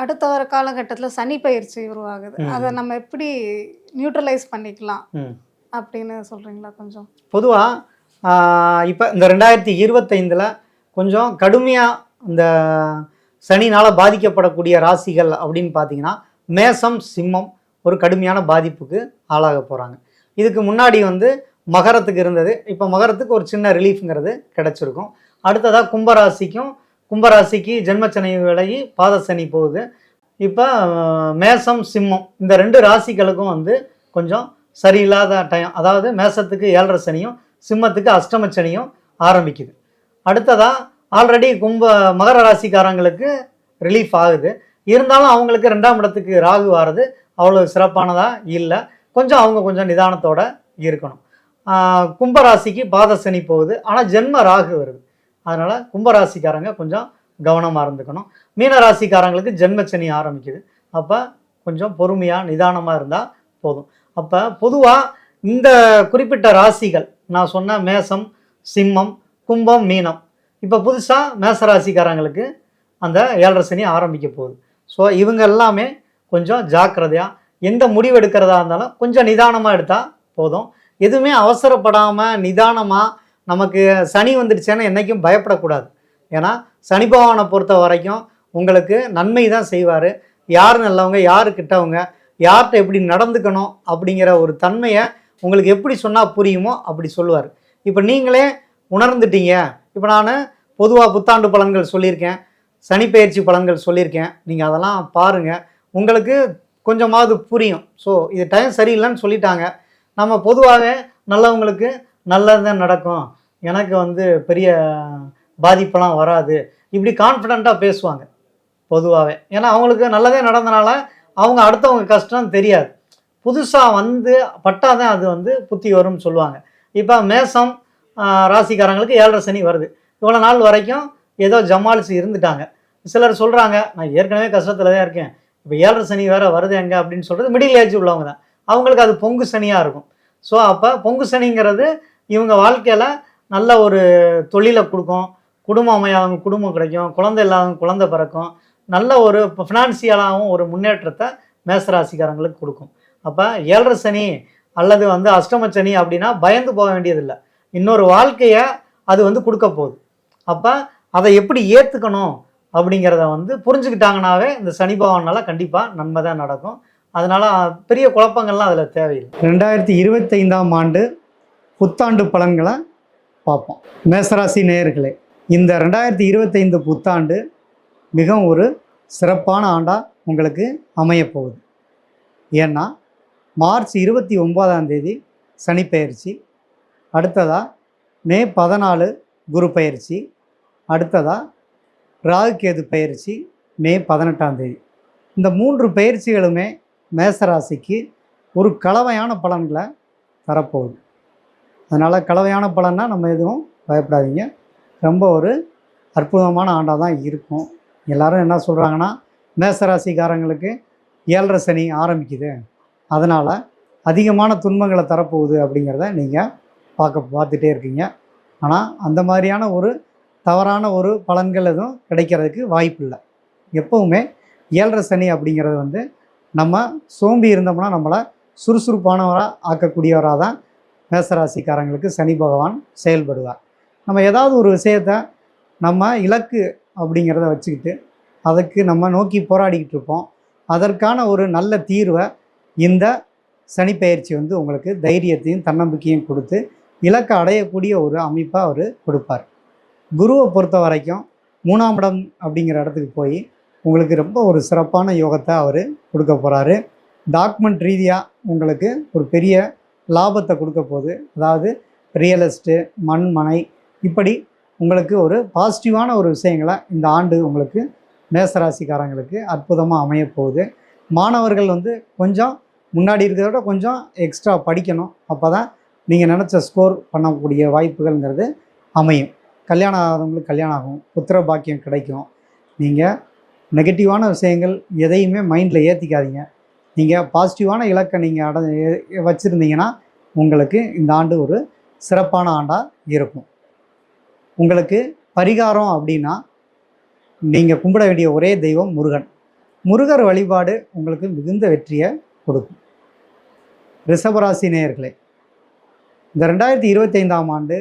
அடுத்த வர காலகட்டத்தில் சனி பயிற்சி உருவாகுது. அதை நம்ம எப்படி நியூட்ரலைஸ் பண்ணிக்கலாம்? அப்படின்னு சொல்றீங்களா கொஞ்சம்? பொதுவாக இப்போ இந்த ரெண்டாயிரத்தி இருபத்தைந்தில் கொஞ்சம் கடுமையாக இந்த சனினால் பாதிக்கப்படக்கூடிய ராசிகள் அப்படின்னு பார்த்தீங்கன்னா மேசம் சிம்மம் ஒரு கடுமையான பாதிப்புக்கு ஆளாக போகிறாங்க இதுக்கு முன்னாடி வந்து மகரத்துக்கு இருந்தது. இப்போ மகரத்துக்கு ஒரு சின்ன ரிலீஃப்ங்கிறது கிடச்சிருக்கும். அடுத்ததாக கும்பராசிக்கும் கும்பராசிக்கு ஜென்மச்சனை விலகி பாதசனி போகுது. இப்போ மேசம் சிம்மம் இந்த ரெண்டு ராசிகளுக்கும் வந்து கொஞ்சம் சரியில்லாத டைம் அதாவது மேசத்துக்கு ஏழரை சனியும் சிம்மத்துக்கு அஷ்டம சனியும் ஆரம்பிக்குது. அடுத்ததாக ஆல்ரெடி கும்ப மகர ராசிக்காரங்களுக்கு ரிலீஃப் ஆகுது. இருந்தாலும் அவங்களுக்கு ரெண்டாம் இடத்துக்கு ராகு வர்றது அவ்வளோ சிறப்பானதாக இல்லை. கொஞ்சம் அவங்க கொஞ்சம் நிதானத்தோடு இருக்கணும். கும்பராசிக்கு கும்பராசிக்கு பாதசனி போகுது. ஆனால் ஜென்ம ராகு வருது. அதனால் கும்பராசிக்காரங்க கொஞ்சம் கவனமாக இருந்துக்கணும். மீனராசிக்காரங்களுக்கு ஜென்மச்சனி ஆரம்பிக்குது. அப்போ கொஞ்சம் பொறுமையாக நிதானமாக இருந்தால் போதும். அப்போ பொதுவாக இந்த குறிப்பிட்ட ராசிகள் நான் சொன்ன மேசம் சிம்மம் கும்பம் மீனம் இப்போ புதுசாக மேச ராசிக்காரங்களுக்கு அந்த ஏழரை சனி ஆரம்பிக்க போகுது. ஸோ இவங்க எல்லாமே கொஞ்சம் ஜாக்கிரதையாக எந்த முடிவு எடுக்கிறதா இருந்தாலும் கொஞ்சம் நிதானமாக எடுத்தால் போதும். எதுவுமே அவசரப்படாமல் நிதானமாக நமக்கு சனி வந்துடுச்சேன்னா என்றைக்கும் பயப்படக்கூடாது. ஏன்னா சனி பகவானை பொறுத்த வரைக்கும் உங்களுக்கு நன்மை தான் செய்வார். யார் நல்லவங்க யார் கிட்டவங்க யார்கிட்ட எப்படி நடந்துக்கணும் அப்படிங்கிற ஒரு தன்மையை உங்களுக்கு எப்படி சொன்னால் புரியுமோ அப்படி சொல்லுவார். இப்போ நீங்களே உணர்ந்துட்டீங்க. இப்போ நான் பொதுவாக புத்தாண்டு பலன்கள் சொல்லியிருக்கேன். சனி பயிற்சி பலன்கள் சொல்லியிருக்கேன். நீங்கள் அதெல்லாம் பாருங்கள் உங்களுக்கு கொஞ்சமாவது புரியும். ஸோ இது டைம் சரியில்லைன்னு சொல்லிட்டாங்க. நம்ம பொதுவாகவே நல்லவங்களுக்கு நல்லது தான் நடக்கும். எனக்கு வந்து பெரிய பாதிப்பெல்லாம் வராது. இப்படி கான்ஃபிடண்ட்டாக பேசுவாங்க பொதுவாகவே ஏன்னா அவங்களுக்கு நல்லதே நடந்தனால அவங்க அடுத்தவங்க கஷ்டம் தெரியாது. புதுசாக வந்து பட்டால் தான் அது வந்து புத்தி வரும்னு சொல்லுவாங்க. இப்போ மேசம் ராசிக்காரங்களுக்கு ஏழரை சனி வருது. இவ்வளோ நாள் வரைக்கும் ஏதோ ஜமாலிச்சு இருந்துட்டாங்க. சிலர் சொல்கிறாங்க நான் ஏற்கனவே கஷ்டத்தில் தான் இருக்கேன். இப்போ ஏழரை சனி வேறு வருது எங்கே? அப்படின்னு சொல்கிறது மிடில் ஏஜ் உள்ளவங்க தான். அவங்களுக்கு அது பொங்கு சனியாக இருக்கும். ஸோ அப்போ பொங்கு சனிங்கிறது இவங்க வாழ்க்கையில் நல்ல ஒரு தொழிலை கொடுக்கும். குடும்பம் அமையாதவங்க குடும்பம் கிடைக்கும். குழந்தை இல்லாதவங்க குழந்தை பிறக்கும். நல்ல ஒரு ஃபினான்சியலாகவும் ஒரு முன்னேற்றத்தை மேசராசிக்காரங்களுக்கு கொடுக்கும். அப்போ ஏழரை சனி அல்லது வந்து அஷ்டம சனி அப்படின்னா பயந்து போக வேண்டியதில்லை. இன்னொரு வாழ்க்கையை அது வந்து கொடுக்க போகுது. அப்போ அதை எப்படி ஏற்றுக்கணும் அப்படிங்கிறத வந்து புரிஞ்சுக்கிட்டாங்கனாவே இந்த சனி பகவானால கண்டிப்பாக நன்மை தான் நடக்கும். அதனால் பெரிய குழப்பங்கள்லாம் அதில் தேவையில்லை. ரெண்டாயிரத்தி இருபத்தைந்தாம் ஆண்டு புத்தாண்டு பலன்களை பார்ப்போம். மேசராசி நேயர்களே இந்த ரெண்டாயிரத்தி இருபத்தைந்து புத்தாண்டு மிகவும் ஒரு சிறப்பான ஆண்டாக உங்களுக்கு அமையப்போகுது. ஏன்னா மார்ச் இருபத்தி ஒன்பதாம் தேதி சனி பயிற்சி அடுத்ததாக மே பதினாலு குரு பயிற்சி அடுத்ததாக ராகு கேது மே பதினெட்டாம் தேதி. இந்த மூன்று பயிற்சிகளுமே மேசராசிக்கு ஒரு கலவையான பலன்களை தரப்போகுது. அதனால் கலவையான பலன்னா நம்ம எதுவும் பயப்படாதீங்க. ரொம்ப ஒரு அற்புதமான ஆண்டாக தான் இருக்கும். எல்லாரும் என்ன சொல்கிறாங்கன்னா மேசராசிக்காரங்களுக்கு ஏழரை சனி ஆரம்பிக்குது. அதனால் அதிகமான துன்பங்களை தரப்போகுது அப்படிங்கிறத நீங்கள் பார்க்க பார்த்துட்டே இருக்கீங்க. ஆனால் அந்த மாதிரியான ஒரு தவறான ஒரு பலன்கள் எதுவும் கிடைக்கிறதுக்கு வாய்ப்பு இல்லை. எப்போவுமே ஏழரை சனி அப்படிங்கிறது வந்து நம்ம சோம்பி இருந்தோம்னா நம்மளை சுறுசுறுப்பானவராக ஆக்கக்கூடியவராக தான் மேசராசிக்காரங்களுக்கு சனி பகவான் செயல்படுவார். நம்ம ஏதாவது ஒரு விஷயத்த நம்ம இலக்கு அப்படிங்கிறத வச்சுக்கிட்டு அதுக்கு நம்ம நோக்கி போராடிக்கிட்டு இருப்போம். அதற்கான ஒரு நல்ல தீர்வை இந்த சனி பயிற்சி வந்து உங்களுக்கு தைரியத்தையும் தன்னம்பிக்கையும் கொடுத்து இலக்கை அடையக்கூடிய ஒரு அமைப்பாக அவர் கொடுப்பார். குருவை பொறுத்த வரைக்கும் மூணாம் இடம் அப்படிங்கிற இடத்துக்கு போய் உங்களுக்கு ரொம்ப ஒரு சிறப்பான யோகத்தை அவர் கொடுக்க போகிறாரு டாக்குமெண்ட் ரீதியாக உங்களுக்கு ஒரு பெரிய லாபத்தை கொடுக்க போகுது. அதாவது ரியல் எஸ்ட்டு மண் மனை இப்படி உங்களுக்கு ஒரு பாசிட்டிவான ஒரு விஷயங்களை இந்த ஆண்டு உங்களுக்கு மேசராசிக்காரங்களுக்கு அற்புதமாக அமையப்போகுது மாணவர்கள் வந்து கொஞ்சம் முன்னாடி இருக்கிறத விட கொஞ்சம் எக்ஸ்ட்ரா படிக்கணும். அப்போ தான் நீங்கள் நினச்ச ஸ்கோர் பண்ணக்கூடிய வாய்ப்புகள்ங்கிறது அமையும். கல்யாணம் ஆகாதவங்களுக்கு கல்யாணம் ஆகும். புத்திர பாக்கியம் கிடைக்கும். நீங்கள் நெகட்டிவான விஷயங்கள் எதையுமே மைண்டில் ஏற்றிக்காதீங்க நீங்கள் பாசிட்டிவான இலக்கை நீங்கள் அட வச்சுருந்தீங்கன்னா உங்களுக்கு இந்த ஆண்டு ஒரு சிறப்பான ஆண்டாக இருக்கும். உங்களுக்கு பரிகாரம் அப்படின்னா நீங்கள் கும்பிட வேண்டிய ஒரே தெய்வம் முருகன். முருகர் வழிபாடு உங்களுக்கு மிகுந்த வெற்றியை கொடுக்கும். ரிஷபராசி நேயர்களே இந்த ரெண்டாயிரத்தி இருபத்தைந்தாம் ஆண்டு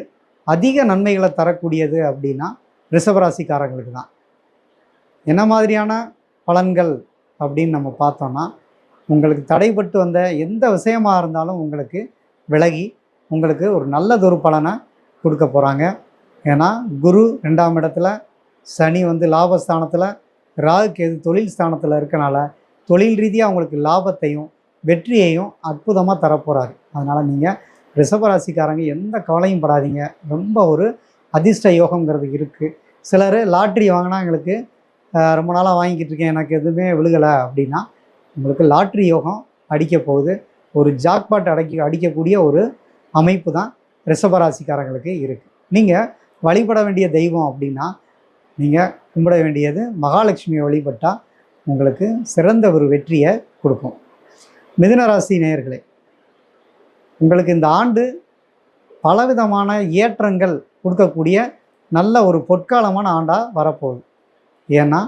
அதிக நன்மைகளை தரக்கூடியது அப்படின்னா ரிஷபராசிக்காரங்களுக்கு தான். என்ன மாதிரியான பலன்கள் அப்படின்னு நம்ம பார்த்தோன்னா உங்களுக்கு தடைப்பட்டு வந்த எந்த விஷயமாக இருந்தாலும் உங்களுக்கு விலகி உங்களுக்கு ஒரு நல்லதொரு பலனை கொடுக்க போகிறாங்க ஏன்னா குரு ரெண்டாம் இடத்துல சனி வந்து லாபஸ்தானத்தில் ராகு கேது தொழில் ஸ்தானத்தில் இருக்கனால தொழில் ரீதியாக உங்களுக்கு லாபத்தையும் வெற்றியையும் அற்புதமாக தரப்போகிறாரு அதனால் நீங்கள் ரிஷபராசிக்காரங்க எந்த கவலையும் படாதீங்க. ரொம்ப ஒரு அதிர்ஷ்ட யோகங்கிறது இருக்குது சிலர் லாட்ரி வாங்கினா எங்களுக்கு ரொம்ப நாளாக வாங்கிக்கிட்டு இருக்கேன். எனக்கு எதுவுமே விழுகலை அப்படின்னா உங்களுக்கு லாட்ரி யோகம் அடிக்க போகுது. ஒரு ஜாக்பாட் அடைக்க அடிக்கக்கூடிய ஒரு அமைப்பு தான் ரிஷபராசிக்காரங்களுக்கு இருக்குது நீங்கள் வழிபட வேண்டிய தெய்வம் அப்படின்னா நீங்கள் கும்பிட வேண்டியது மகாலட்சுமியை வழிபட்டால் உங்களுக்கு சிறந்த ஒரு வெற்றியை கொடுக்கும். மிதுனராசி நேயர்களே உங்களுக்கு இந்த ஆண்டு பலவிதமான ஏற்றங்கள் கொடுக்கக்கூடிய நல்ல ஒரு பொற்காலமான ஆண்டாக வரப்போகுது. ஏன்னா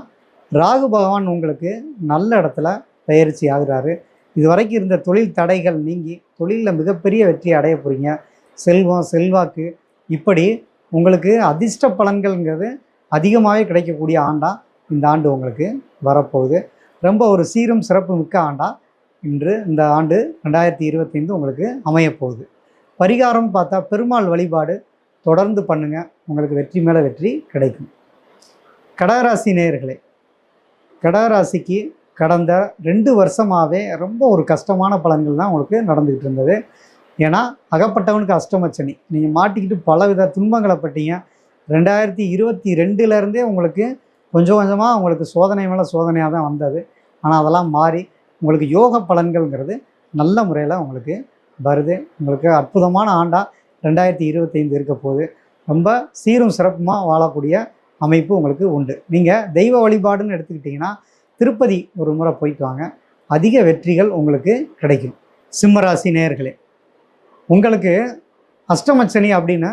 ராகு பகவான் உங்களுக்கு நல்ல இடத்துல பயிற்சி ஆகுறாரு. இது வரைக்கும் இருந்த தொழில் தடைகள் நீங்கி தொழிலில் மிகப்பெரிய வெற்றி அடைய போகிறீங்க செல்வம் செல்வாக்கு இப்படி உங்களுக்கு அதிர்ஷ்ட பலன்கள்ங்கிறது அதிகமாகவே கிடைக்கக்கூடிய ஆண்டாக இந்த ஆண்டு உங்களுக்கு வரப்போகுது. ரொம்ப ஒரு சீரும் சிறப்பு மிக்க ஆண்டாக இன்று இந்த ஆண்டு ரெண்டாயிரத்தி இருபத்தைந்து உங்களுக்கு அமையப்போகுது. பரிகாரம் பார்த்தா பெருமாள் வழிபாடு தொடர்ந்து பண்ணுங்கள் உங்களுக்கு வெற்றி மேலே வெற்றி கிடைக்கும். கடகராசி நேயர்களே கடகராசிக்கு கடந்த ரெண்டு வருஷமாகவே ரொம்ப ஒரு கஷ்டமான பலன்கள் தான் உங்களுக்கு நடந்துக்கிட்டு இருந்தது. ஏன்னா அகப்பட்டவனுக்கு அஷ்டமச்சனி. நீங்கள் மாட்டிக்கிட்டு பலவித துன்பங்களை பட்டீங்க. ரெண்டாயிரத்தி இருபத்தி ரெண்டுலேருந்தே உங்களுக்கு கொஞ்சம் கொஞ்சமாக உங்களுக்கு சோதனை மேலே சோதனையாக தான் வந்தது. ஆனால் அதெல்லாம் மாறி உங்களுக்கு யோக பலன்கள்ங்கிறது நல்ல முறையில் உங்களுக்கு வருது. உங்களுக்கு அற்புதமான ஆண்டாக ரெண்டாயிரத்தி இருபத்தைந்து இருக்க போகுது. ரொம்ப சீரும் சிறப்புமாக வாழக்கூடிய அமைப்பு உங்களுக்கு உண்டு. நீங்கள் தெய்வ வழிபாடுன்னு எடுத்துக்கிட்டிங்கன்னா திருப்பதி ஒரு முறை போயிட்டு வாங்க. அதிக வெற்றிகள் உங்களுக்கு கிடைக்கும். சிம்மராசி நேயர்களே உங்களுக்கு அஷ்டமச்சனி அப்படின்னு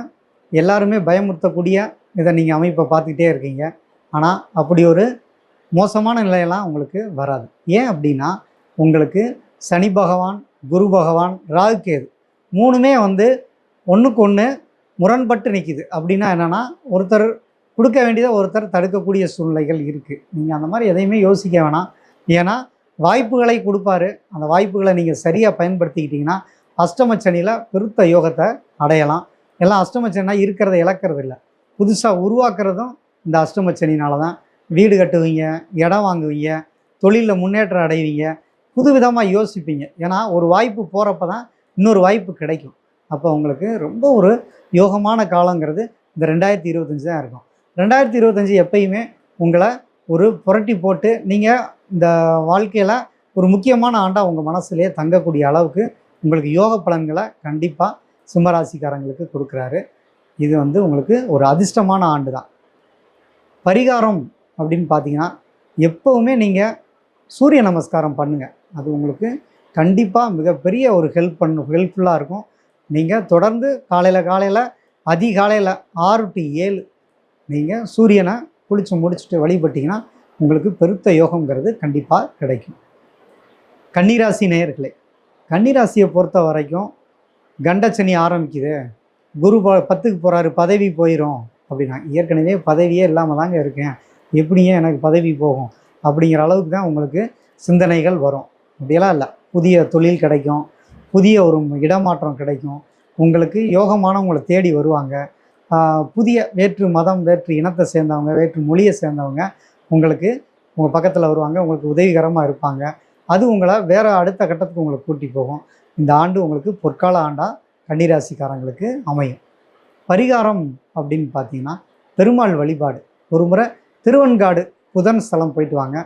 எல்லாருமே பயமுறுத்தக்கூடிய இதை நீங்கள் அமைப்பை பார்த்துக்கிட்டே இருக்கீங்க. ஆனால் அப்படி ஒரு மோசமான நிலையெல்லாம் உங்களுக்கு வராது. ஏன் அப்படின்னா உங்களுக்கு சனி பகவான் குரு பகவான் ராகு கேது மூணுமே வந்து ஒன்றுக்கு ஒன்று முரண்பட்டு நிற்கிது அப்படின்னா என்னென்னா ஒருத்தர் கொடுக்க வேண்டியதை ஒருத்தர் தடுக்கக்கூடிய சூழ்நிலைகள் இருக்குது நீங்கள் அந்த மாதிரி எதையுமே யோசிக்க வேணாம். ஏன்னா வாய்ப்புகளை கொடுப்பாரு. அந்த வாய்ப்புகளை நீங்கள் சரியாக பயன்படுத்திக்கிட்டிங்கன்னா அஷ்டமச்சனியில் பெருத்த யோகத்தை அடையலாம். எல்லாம் அஷ்டமச்சனினா இருக்கிறத இழக்கிறது இல்லை. புதுசாக உருவாக்குறதும் இந்த அஷ்டமச்சனினால தான். வீடு கட்டுவீங்க இடம் வாங்குவீங்க தொழிலில் முன்னேற்றம் அடைவீங்க. புதுவிதமாக யோசிப்பீங்க. ஏன்னா ஒரு வாய்ப்பு போகிறப்ப தான் இன்னொரு வாய்ப்பு கிடைக்கும். அப்போ உங்களுக்கு ரொம்ப ஒரு யோகமான காலங்கிறது இந்த ரெண்டாயிரத்தி இருபத்தஞ்சி தான் இருக்கும். ரெண்டாயிரத்தி இருபத்தஞ்சி எப்பயுமே உங்களை ஒரு புரட்டி போட்டு நீங்கள் இந்த வாழ்க்கையில் ஒரு முக்கியமான ஆண்டாக உங்கள் மனசுலேயே தங்கக்கூடிய அளவுக்கு உங்களுக்கு யோக பலன்களை கண்டிப்பாக சிம்மராசிக்காரங்களுக்கு கொடுக்குறாரு. இது வந்து உங்களுக்கு ஒரு அதிர்ஷ்டமான ஆண்டு தான் பரிகாரம் அப்படின்னு பார்த்தீங்கன்னா எப்போவுமே நீங்கள் சூரிய நமஸ்காரம் பண்ணுங்கள் அது உங்களுக்கு கண்டிப்பாக மிகப்பெரிய ஒரு ஹெல்ப் பண்ணு ஹெல்ப்ஃபுல்லாக இருக்கும். நீங்கள் தொடர்ந்து காலையில் காலையில் அதிகாலையில் ஆறு டு ஏழு நீங்கள் சூரியனை குளித்து முடிச்சுட்டு வழிபட்டிங்கன்னா உங்களுக்கு பெருத்த யோகங்கிறது கண்டிப்பாக கிடைக்கும். கன்னிராசி நேயர்களே கன்னிராசியை பொறுத்த வரைக்கும் கண்டச்சனி ஆரம்பிக்குது. குரு ப- பத்துக்கு போகிறாரு பதவி போயிடும் அப்படின்னா ஏற்கனவே பதவியே இல்லாமல் தாங்க இருக்கேன். எப்படியும் எனக்கு பதவி போகும்? அப்படிங்கிற அளவுக்கு தான் உங்களுக்கு சிந்தனைகள் வரும். அப்படியெல்லாம் இல்லை. புதிய தொழில் கிடைக்கும். புதிய ஒரு இடமாற்றம் கிடைக்கும். உங்களுக்கு யோகமானவங்களை தேடி வருவாங்க. புதிய வேற்று மதம் வேற்று இனத்தை சேர்ந்தவங்க வேற்று மொழியை சேர்ந்தவங்க உங்களுக்கு உங்கள் பக்கத்தில் வருவாங்க உங்களுக்கு உதவிகரமாக இருப்பாங்க. அது உங்களை வேறு அடுத்த கட்டத்துக்கு உங்களை கூட்டி போகும். இந்த ஆண்டு உங்களுக்கு பொற்கால ஆண்டாக கன்னிராசிக்காரங்களுக்கு அமையும். பரிகாரம் அப்படின்னு பார்த்தீங்கன்னா பெருமாள் வழிபாடு. ஒரு முறை திருவன்காடு புதன் ஸ்தலம் போயிட்டு வாங்க.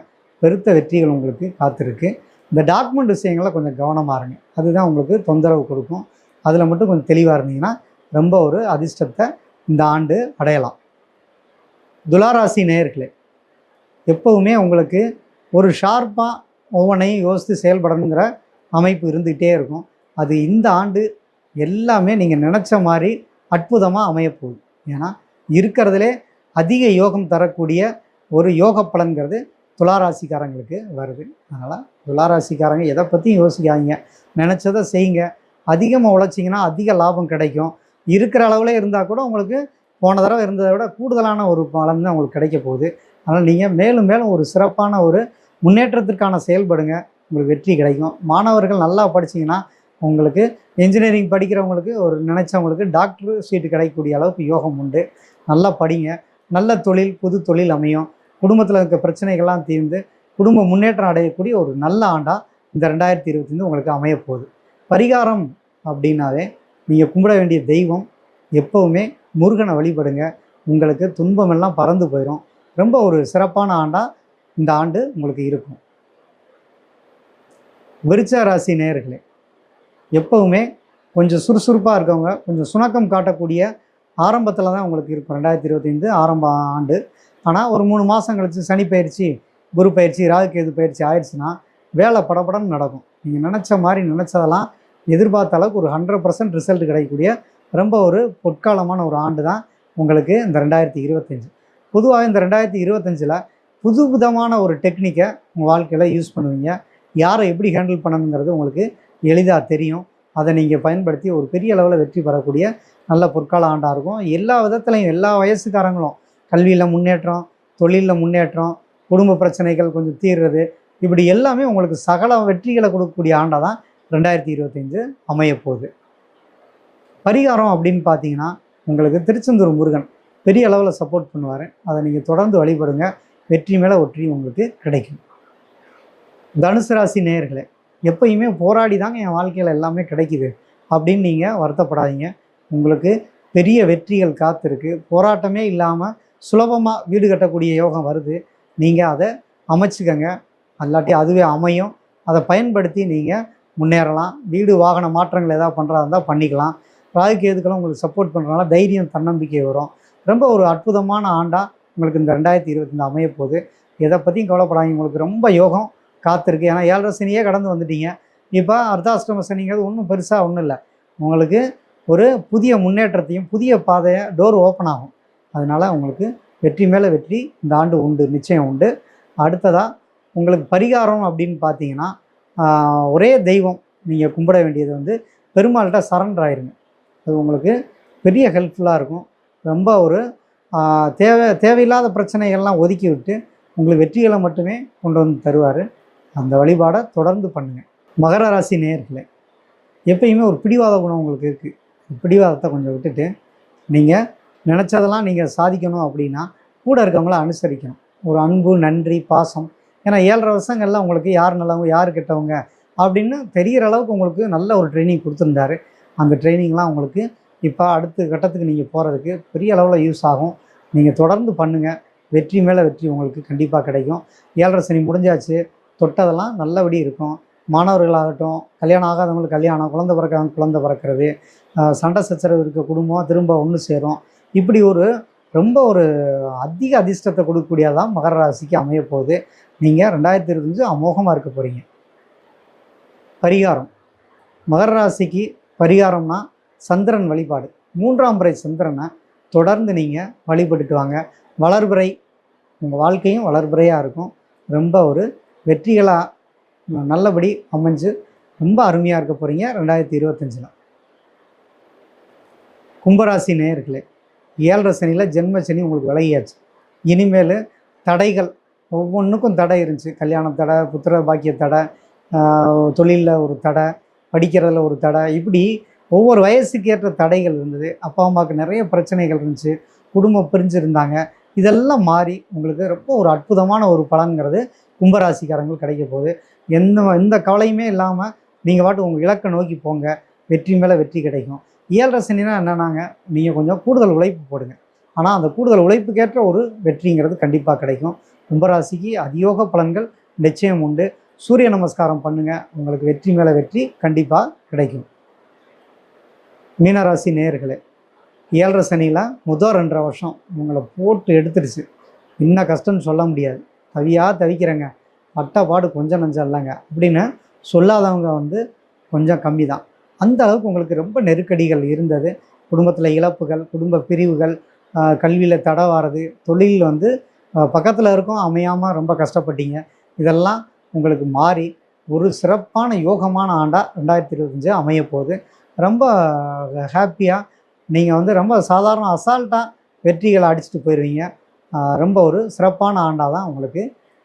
பெருத்த வெற்றிகள் உங்களுக்கு காத்திருக்கு. இந்த டாக்குமெண்ட் விஷயங்களை கொஞ்சம் கவனமாக இருங்க. அதுதான் உங்களுக்கு தொந்தரவு கொடுக்கும். அதில் மட்டும் கொஞ்சம் தெளிவாக இருந்தீங்கன்னா ரொம்ப ஒரு அதிர்ஷ்டத்தை இந்த ஆண்டு அடையலாம். துளாராசி நேயர்களே எப்போவுமே உங்களுக்கு ஒரு ஷார்ப்பாக ஒவ்வொன்றையும் யோசித்து செயல்படணுங்கிற அமைப்பு இருந்துகிட்டே இருக்கும். அது இந்த ஆண்டு எல்லாமே நீங்கள் நினச்ச மாதிரி அற்புதமாக அமையப்போகுது. ஏன்னா இருக்கிறதுலே அதிக யோகம் தரக்கூடிய ஒரு யோக பலன்கிறது துளாராசிக்காரங்களுக்கு வருது. அதனால் துளாராசிக்காரங்க எதை பற்றியும் யோசிக்காதீங்க. நினச்சதை செய்யுங்க. அதிகமாக உழைச்சிங்கன்னா அதிக லாபம் கிடைக்கும். இருக்கிற அளவில் இருந்தால் கூட உங்களுக்கு போன தடவை இருந்ததை விட கூடுதலான ஒரு பலன் தான் உங்களுக்கு கிடைக்க போகுது. அதனால் நீங்கள் மேலும் மேலும் ஒரு சிறப்பான ஒரு முன்னேற்றத்திற்கான செயல்படுங்க. உங்களுக்கு வெற்றி கிடைக்கும். மாணவர்கள் நல்லா படிச்சீங்கன்னா உங்களுக்கு இன்ஜினியரிங் படிக்கிறவங்களுக்கு ஒரு நினச்சவங்களுக்கு டாக்டர் சீட்டு கிடைக்கக்கூடிய அளவுக்கு யோகம் உண்டு. நல்லா படிங்க. நல்ல தொழில் புது தொழில் அமையும். குடும்பத்தில் இருக்க பிரச்சனைகள்லாம் தீர்ந்து குடும்ப முன்னேற்றம் அடையக்கூடிய ஒரு நல்ல ஆண்டாக இந்த ரெண்டாயிரத்தி இருபத்தி உங்களுக்கு அமையப் போகுது. பரிகாரம் அப்படின்னாவே நீங்கள் கும்பிட வேண்டிய தெய்வம் எப்போவுமே முருகனை வழிபடுங்க. உங்களுக்கு துன்பமெல்லாம் பறந்து போயிடும் ரொம்ப ஒரு சிறப்பான ஆண்டாக இந்த ஆண்டு உங்களுக்கு இருக்கும். விருச்ச ராசி நேயர்களே எப்போவுமே கொஞ்சம் சுறுசுறுப்பாக இருக்கவங்க கொஞ்சம் சுணக்கம் காட்டக்கூடிய ஆரம்பத்தில் தான் உங்களுக்கு இருக்கும். ரெண்டாயிரத்தி இருபத்தைந்து ஆரம்ப ஆண்டு. ஆனால் ஒரு மூணு மாதம் கழித்து சனி பயிற்சி குரு பயிற்சி ராகுகேது பயிற்சி ஆயிடுச்சுன்னா வேலை படப்படம் நடக்கும். நீங்கள் நினச்ச மாதிரி நினச்சதெல்லாம் எதிர்பார்த்த அளவுக்கு ஒரு ஹண்ட்ரட் பர்சன்ட் ரிசல்ட் கிடைக்கக்கூடிய ரொம்ப ஒரு பொற்காலமான ஒரு ஆண்டு தான் உங்களுக்கு இந்த ரெண்டாயிரத்தி இருபத்தஞ்சு. பொதுவாக இந்த ரெண்டாயிரத்தி இருபத்தஞ்சில் புது விதமான ஒரு டெக்னிக்கை உங்கள் வாழ்க்கையில் யூஸ் பண்ணுவீங்க. யாரை எப்படி ஹேண்டில் பண்ணணுங்கிறது உங்களுக்கு எளிதாக தெரியும். அதை நீங்கள் பயன்படுத்தி ஒரு பெரிய அளவில் வெற்றி பெறக்கூடிய நல்ல பொற்கால ஆண்டாக இருக்கும். எல்லா விதத்துலையும் எல்லா வயசுக்காரங்களும் கல்வியில் முன்னேற்றம் தொழிலில் முன்னேற்றம் குடும்ப பிரச்சனைகள் கொஞ்சம் தீர்றது இப்படி எல்லாமே உங்களுக்கு சகல வெற்றிகளை கொடுக்கக்கூடிய ஆண்டாக தான் ரெண்டாயிரத்தி இருபத்தஞ்சு அமையப்போகுது. பரிகாரம் அப்படின்னு பார்த்தீங்கன்னா உங்களுக்கு திருச்செந்தூர் முருகன் பெரிய அளவில் சப்போர்ட் பண்ணுவார். அதை நீங்கள் தொடர்ந்து வழிபடுங்க. வெற்றி மேலே ஒற்றி உங்களுக்கு கிடைக்கும். தனுசு ராசி நேயர்களே எப்பயுமே போராடி தாங்க என் வாழ்க்கையில் எல்லாமே கிடைக்குது அப்படின்னு நீங்கள் வருத்தப்படாதீங்க. உங்களுக்கு பெரிய வெற்றிகள் காத்திருக்கு. போராட்டமே இல்லாமல் சுலபமாக வீடு கட்டக்கூடிய யோகம் வருது. நீங்கள் அதை அமைச்சுக்கங்க. அல்லாட்டி அதுவே அமையும். அதை பயன்படுத்தி நீங்கள் முன்னேறலாம். வீடு வாகன மாற்றங்கள் ஏதாவது பண்ணுறதா இருந்தால் பண்ணிக்கலாம். ராகுக்கு எதுக்கெல்லாம் உங்களுக்கு சப்போர்ட் பண்ணுறதுனால தைரியம் தன்னம்பிக்கை வரும். ரொம்ப ஒரு அற்புதமான ஆண்டாக உங்களுக்கு இந்த ரெண்டாயிரத்தி இருபத்தஞ்சு அமைய போகுது எதை பற்றியும் கவலைப்படாங்க உங்களுக்கு ரொம்ப யோகம் காத்திருக்கு. ஏன்னா ஏழரை சனியே கடந்து வந்துட்டீங்க. இப்போ அர்த்தாஷ்டம சனிங்கிறது ஒன்றும் பெருசாக ஒன்றும் இல்லை. உங்களுக்கு ஒரு புதிய முன்னேற்றத்தையும் புதிய பாதையை டோர் ஓப்பன் ஆகும். அதனால் உங்களுக்கு வெற்றி மேலே வெற்றி இந்த ஆண்டு உண்டு. நிச்சயம் உண்டு. அடுத்ததாக உங்களுக்கு பரிகாரம் அப்படின்னு பார்த்தீங்கன்னா ஒரே தெய்வம் நீங்கள் கும்பிட வேண்டியது வந்து பெருமாள்கிட்ட சரண்டர் ஆயிருங்க. அது உங்களுக்கு பெரிய ஹெல்ப்ஃபுல்லாக இருக்கும். ரொம்ப ஒரு தேவை தேவையில்லாத பிரச்சனைகள்லாம் ஒதுக்கி விட்டு உங்களுக்கு வெற்றிகளை மட்டுமே கொண்டு வந்து தருவார். அந்த வழிபாடை தொடர்ந்து பண்ணுங்கள் மகர ராசி நேர்களை எப்பயுமே ஒரு பிடிவாத குணம் உங்களுக்கு இருக்குது பிடிவாதத்தை கொஞ்சம் விட்டுட்டு நீங்கள் நினச்சதெல்லாம் நீங்கள் சாதிக்கணும் அப்படின்னா கூட இருக்கவங்கள அனுசரிக்கணும். ஒரு அன்பு நன்றி பாசம் ஏன்னா ஏழரை வருஷங்கள்ல உங்களுக்கு யார் நல்லவங்க யார் கெட்டவங்க அப்படின்னு தெரிகிற அளவுக்கு உங்களுக்கு நல்ல ஒரு ட்ரைனிங் கொடுத்துருந்தாரு. அந்த ட்ரைனிங்லாம் உங்களுக்கு இப்போ அடுத்த கட்டத்துக்கு நீங்கள் போகிறதுக்கு பெரிய அளவில் யூஸ் ஆகும். நீங்கள் தொடர்ந்து பண்ணுங்கள் வெற்றி மேலே வெற்றி உங்களுக்கு கண்டிப்பாக கிடைக்கும். ஏழரை சனி முடிஞ்சாச்சு. தொட்டதெல்லாம் நல்லபடி இருக்கும். மாணவர்களாகட்டும் கல்யாணம் ஆகாதவங்களுக்கு கல்யாணம் குழந்தை பிறக்காதவங்க குழந்தை பிறக்கிறது சண்டை சச்சரவு இருக்க குடும்பம் திரும்ப ஒன்று சேரும். இப்படி ஒரு ரொம்ப ஒரு அதிக அதிர்ஷ்டத்தை கொடுக்கக்கூடியதான் மகர ராசிக்கு அமைய போகுது. நீங்கள் ரெண்டாயிரத்தி இருபத்தஞ்சு அமோகமாக இருக்க போகிறீங்க பரிகாரம். மகர ராசிக்கு பரிகாரம்னா சந்திரன் வழிபாடு. மூன்றாம் பிறை சந்திரனை தொடர்ந்து நீங்கள் வழிபட்டுட்டு வாங்க. வளர்பிறை. உங்கள் வாழ்க்கையும் வளர்பிறையாக இருக்கும். ரொம்ப ஒரு வெற்றிகளாக நல்லபடி அமைஞ்சு ரொம்ப அருமையாக இருக்க போகிறீங்க ரெண்டாயிரத்தி இருபத்தஞ்சில். கும்பராசி நேயர்களே ஏழரை சனியில் ஜென்ம சனி உங்களுக்கு விலகியாச்சு. இனிமேல் தடைகள் ஒவ்வொன்றுக்கும் தடை இருந்துச்சு. கல்யாணம் தடை புத்திர பாக்கிய தடை தொழிலில் ஒரு தடை படிக்கிறதுல ஒரு தடை இப்படி ஒவ்வொரு வயசுக்கு ஏற்ற தடைகள் இருந்தது. அப்பா அம்மாவுக்கு நிறைய பிரச்சனைகள் இருந்துச்சு. குடும்பம் பிரிஞ்சிருந்தாங்க. இதெல்லாம் மாறி உங்களுக்கு ரொம்ப ஒரு அற்புதமான ஒரு பலன்கிறது கும்பராசிக்காரங்கள் கிடைக்க போகுது. எந்த எந்த கவலையுமே இல்லாமல் நீங்கள் பாட்டு உங்கள் இலக்கை நோக்கி போங்க. வெற்றி மேலே வெற்றி கிடைக்கும். ஏழரை சனினா என்னன்னாங்க நீங்கள் கொஞ்சம் கூடுதல் உழைப்பு போடுங்க. ஆனால் அந்த கூடுதல் உழைப்புக்கேற்ற ஒரு வெற்றிங்கிறது கண்டிப்பாக கிடைக்கும். கும்பராசிக்கு அதியோக பலன்கள் நிச்சயம் உண்டு. சூரிய நமஸ்காரம் பண்ணுங்கள் உங்களுக்கு வெற்றி மேலே வெற்றி கண்டிப்பாக கிடைக்கும். மீனராசி நேயர்களே ஏழரை சனியில் முதல் ரெண்டரை வருஷம் உங்களை போட்டு எடுத்துடுச்சு. என்ன கஷ்டம்னு சொல்ல முடியாது. தவியாக தவிக்கிறேங்க. பட்டப்பாடு பாடு கொஞ்சம் நஞ்சம் இல்லைங்க. அப்படின்னு சொல்லாதவங்க வந்து கொஞ்சம் கம்மி தான் அந்த அளவுக்கு உங்களுக்கு ரொம்ப நெருக்கடிகள் இருந்தது. குடும்பத்தில் இழப்புகள் குடும்ப பிரிவுகள் கல்வியில் தடை வாரது தொழிலில் வந்து பக்கத்தில் இருக்கும் அமையாமல் ரொம்ப கஷ்டப்பட்டீங்க. இதெல்லாம் உங்களுக்கு மாறி ஒரு சிறப்பான யோகமான ஆண்டாக ரெண்டாயிரத்தி இருபத்தஞ்சு அமைய போகுது. ரொம்ப ஹாப்பியாக நீங்கள் வந்து ரொம்ப சாதாரண அசால்ட்டாக வெற்றிகளை அடிச்சுட்டு போயிடுவீங்க ரொம்ப ஒரு சிறப்பான ஆண்டாக தான் உங்களுக்கு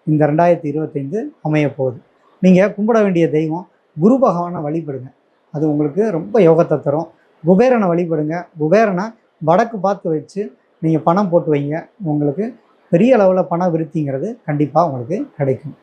இந்த ரெண்டாயிரத்தி இருபத்தைந்து அமைய போகுது. நீங்கள் கும்பிட வேண்டிய தெய்வம் குரு பகவானை வழிபடுங்க. அது உங்களுக்கு ரொம்ப யோகத்தை தரும். குபேரனை வழிபடுங்க. குபேரனை வடக்கு பார்த்து வச்சு நீங்கள் பணம் போட்டு வைங்க. உங்களுக்கு பெரிய அளவில் பண விருத்திங்கிறது கண்டிப்பாக உங்களுக்கு கிடைக்கும்.